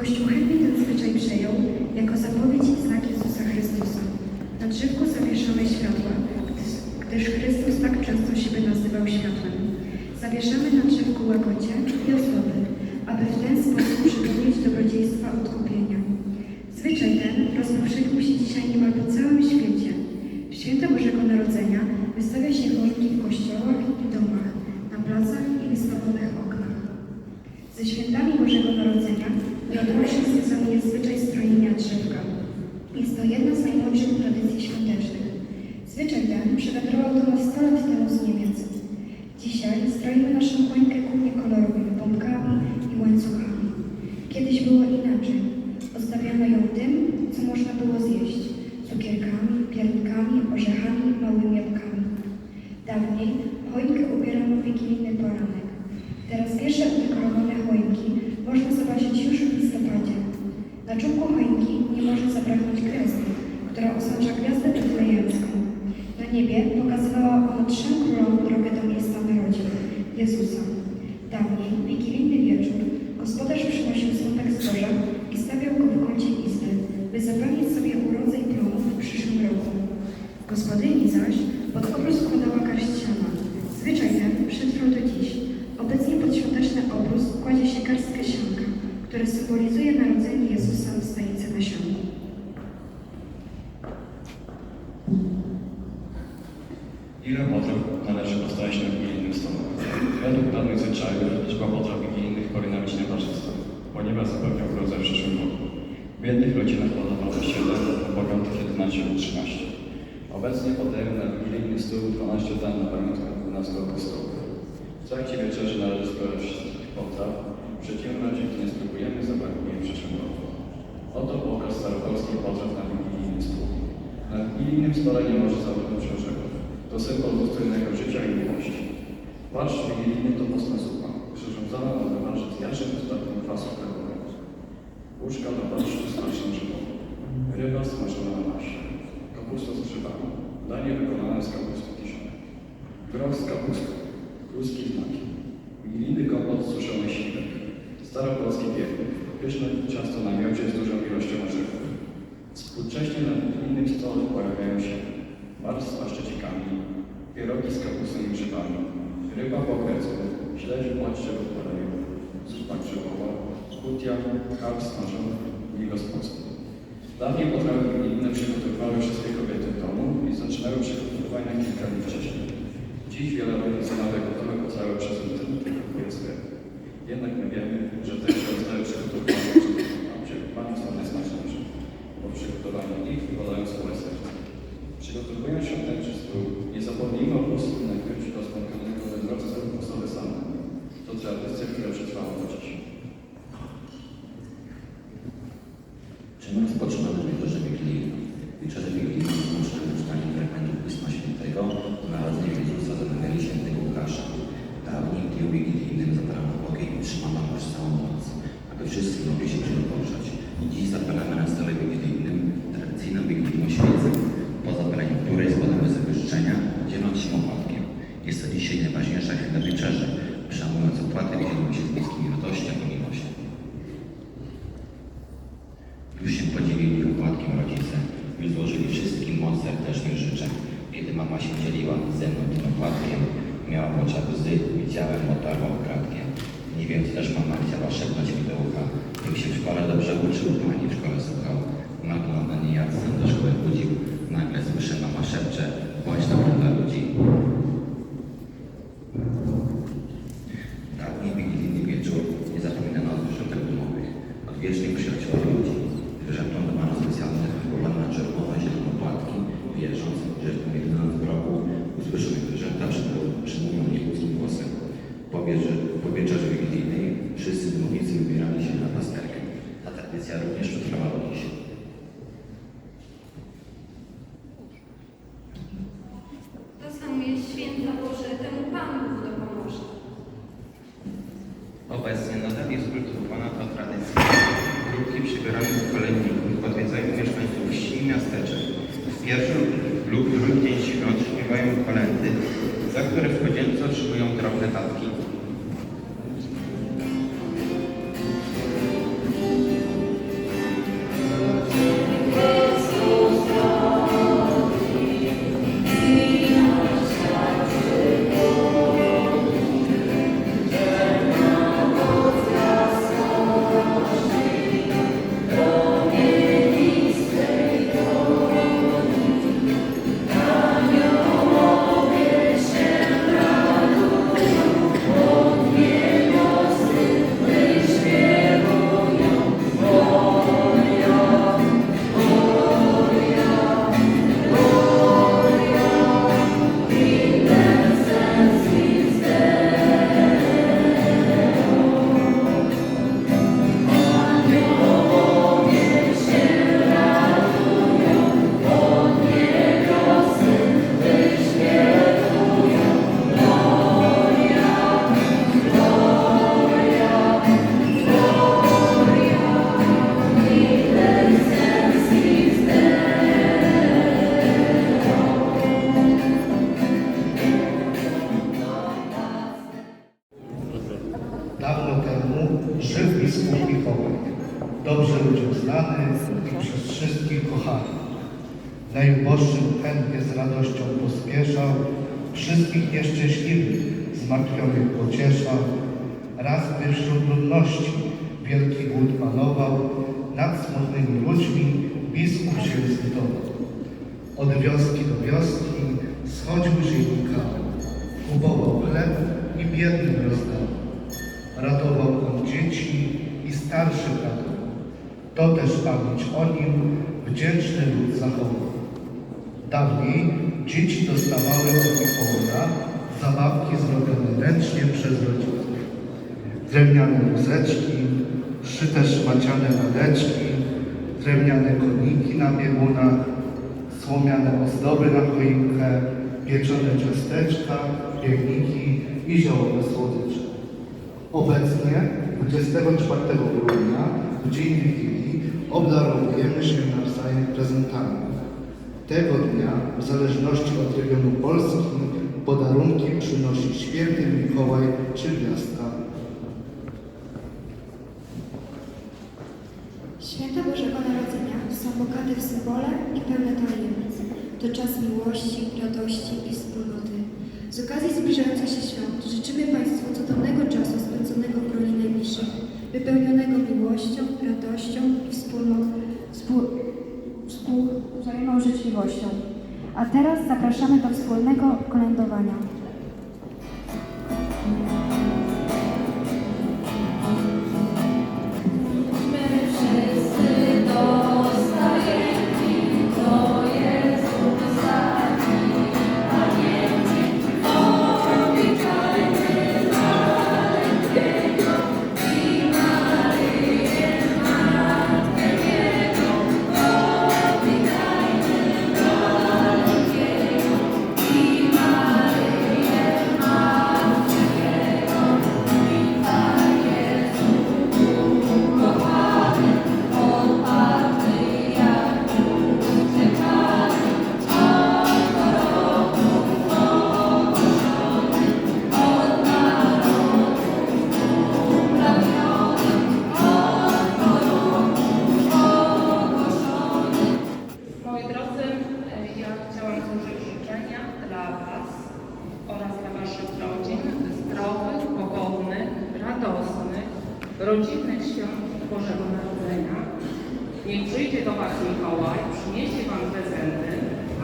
Kościół chętnie ten zwyczaj przejął jako zapowiedź i znak Jezusa Chrystusa. Na drzewku zawieszamy światła, gdyż, Chrystus tak często siebie nazywał światłem. Zawieszamy na drzewku łakocie i ozdoby, aby w ten sposób przypomnieć dobrodziejstwa odkupienia. Zwyczaj ten rozpowszechnił się dzisiaj niemal po całym świecie. W święta Bożego Narodzenia wystawia się choinki w kościołach i domach, na placach i wystawionych oknach. Ze świętami Bożego Narodzenia nieodłącznie związany jest zwyczaj strojenia drzewka. Jest to jedna z najmłodszych tradycji świątecznych. Zwyczaj ten przywędrował do nas 100 lat temu z Niemiec. Dzisiaj stroimy naszą choinkę głównie kolorowymi bombkami i łańcuchami. Kiedyś było inaczej. Ozdabiano ją tym, co można było zjeść. Cukierkami, piernikami, orzechami, małymi jabłkami. Dawniej choinkę ubierano w wigilijny poranek. Teraz pierwsze udekorowane choinki można zobaczyć już w listopadzie. Na czubku choinki nie może zabraknąć gwiazdy, która osącza gwiazdę betlejemską. Na niebie pokazywała ona trzem królom drogę do miejsca narodzin, Jezusa. Dawniej, w wigilijny wieczór, gospodarz przynosił smutek zboża i stawiał go w kącie izby, by zapewnić sobie urodzeń plonów w przyszłym roku. Gospodyni zaś pod obrus wkładała garść siana. Zwyczaj ten przetrwał do dziś. Obecnie pod świąteczny obrus kładzie się garstkę sianka, które symbolizuje narodzenie Jezusa w stanicy na sianku. Ile potraw należy postawić na wigilijnym stole? Według danych zwyczajów liczba potraw wigilijnych powinna być nieparzysta, ponieważ zapewnia urodzę w przyszłym roku. W jednych rodzinach podawano 7, a bogatych 11 lub 13. Obecnie podajemy na wigilijny stół 12 dań na pamiątkę 12 apostołów. W trakcie wieczerzy należy spróbować wszystkich potraw, w przeciwnym razie, nie spróbujemy, zabraknie w przyszłym roku. Oto pokaz staropolskich potraw na wigilijny stół. Na wigilijnym stole nie może zabraknąć. To symbol dostojnego życia i miłości. Barszcz wigilijny to mocna zupa, przyrządzana na wymarze z jaczym dodatkiem kwasu krewowego. Łóżka do barszczu z farszem grzybowym. Ryba smażona na maśle. Kapusta z grzybami. Danie wykonane z kapusty kiszonej. Groch z kapustą. Kluski z makiem. Wigilijny kompot z suszonych śliwek. Staropolski pieknik. Pyszne ciasto na miodzie z dużą ilością orzechów. Współcześnie na wigilijnym stole z kapustą grzybami, ryba po grecku, śledź moście lub poleju, zupa grzybowa, kutia, karp smażony i gospody. Dawniej potrawy wigilijne przygotowywały wszystkie kobiety w domu i zaczynały przygotowywania kilka dni wcześniej. Dziś wiele rodzin zamawia gotowe potrawy przez internet i kupuje sklep. Jednak my wiemy, że te zostały przygotowane a przygotowanie są najsmaczniejsze, bo przygotowanie ich wypadają z serca. Przygotowując świąteczny stół, nie zapomnijmy o prostu nakryć do spotkanego we drodze osoby same. To tradycja, która przetrwała do dziś. Czym rozpoczynamy wieczerze wigilijną? Wieczerze wigilijną rozpoczynamy czytaniem fragmentu Pisma Świętego o narodzeniu Jezusa z Ewangelii Świętego Łukasza. Dawniej w dniu wigilijnym zapalano ogień i trzymano go przez całą noc, aby wszyscy mogli się czym poruszać. Dziś zapalamy na stole wigilijnym tradycyjną wigilijną świecę, po zapaleniu której składamy sobie życzenia, dzieląc się opłatkiem. Jest to dzisiaj najważniejsza chwila wieczerzy, opłatek, dzielimy się z bliskimi radością i miłością. Już się podzielili opłatkiem rodzice, już złożyli wszystkim moc serdecznych życzeń. Kiedy mama się dzieliła ze mną tym opłatkiem, miała w oczach łzy, widziałem, otarła kratkiem. Nie wiem, czy też mama chciała szepnąć mi do ucha, bym się w szkole dobrze uczył, pani w szkole słuchał. wieczer, po wieczerze wigilijnej wszyscy długicy ubierali się na pasterkę. Ta tradycja również przetrwała dziś. Rozwanuję święta Boże, temu Pan Bóg dopomoże. Obecnie nadal jest kultywowana ta tradycja. Grupki przybierane do kolędników odwiedzają mieszkańców wsi i miasteczek. W pierwszy lub drugi dzień świąt śpiewają kolędy, za które w kodzielce otrzymują drobne datki. Dobrze ludziom znany i przez wszystkich kochany. Najuboższym chętnie z radością pospieszał, wszystkich nieszczęśliwych, zmartwionych pocieszał. Raz gdy wśród ludności wielki głód panował, nad smutnymi ludźmi biskup się zlitował. Od wioski do wioski schodził ziemnikami, kupował chleb i biednym rozdawał. Ratował on dzieci i starszych ratował. To też pamięć o nim wdzięczny lud zachował. Dawniej dzieci dostawały od Mikołaja zabawki zrobione ręcznie przez rodziców. Drewniane wózeczki, szyte szmaciane laleczki, drewniane koniki na biegunach, słomiane ozdoby na choinkę, pieczone ciasteczka, pierniki i ziołowe słodycze. Obecnie 24 grudnia, w dzień Wigilii, obdarowujemy się nawzajem prezentami. Tego dnia, w zależności od regionu Polski, podarunki przynosi święty Mikołaj czy gwiazdka. Święta Bożego Narodzenia są bogate w symbole i pełne tajemnic. To czas miłości, radości i wspólnoty. Z okazji zbliżających się świąt życzymy Państwu cudownego czasu spędzonego w gronie najbliższych, wypełnionego miłością, radością i wspólną, współ, życzliwością. A teraz zapraszamy do wspólnego kolędowania. Dla Was oraz dla Waszych rodzin zdrowych, pogodnych, radosnych, rodzinnych świąt Bożego Narodzenia. Niech przyjdzie do Was Mikołaj, przyniesie Wam prezenty,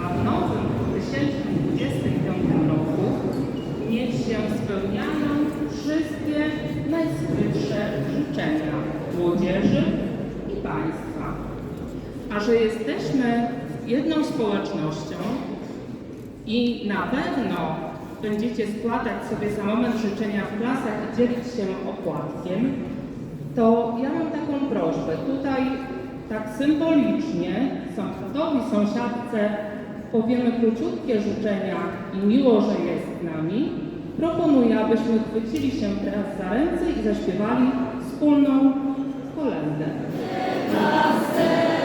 a w nowym 2025 roku niech się spełniają wszystkie najskrytsze życzenia młodzieży i Państwa. A że jesteśmy jedną społecznością i na pewno będziecie składać sobie za moment życzenia w klasach i dzielić się opłatkiem, to ja mam taką prośbę. Tutaj tak symbolicznie samochodowi sąsiadce powiemy króciutkie życzenia i miło, że jest z nami. Proponuję, abyśmy chwycili się teraz za ręce i zaśpiewali wspólną. Pasterze,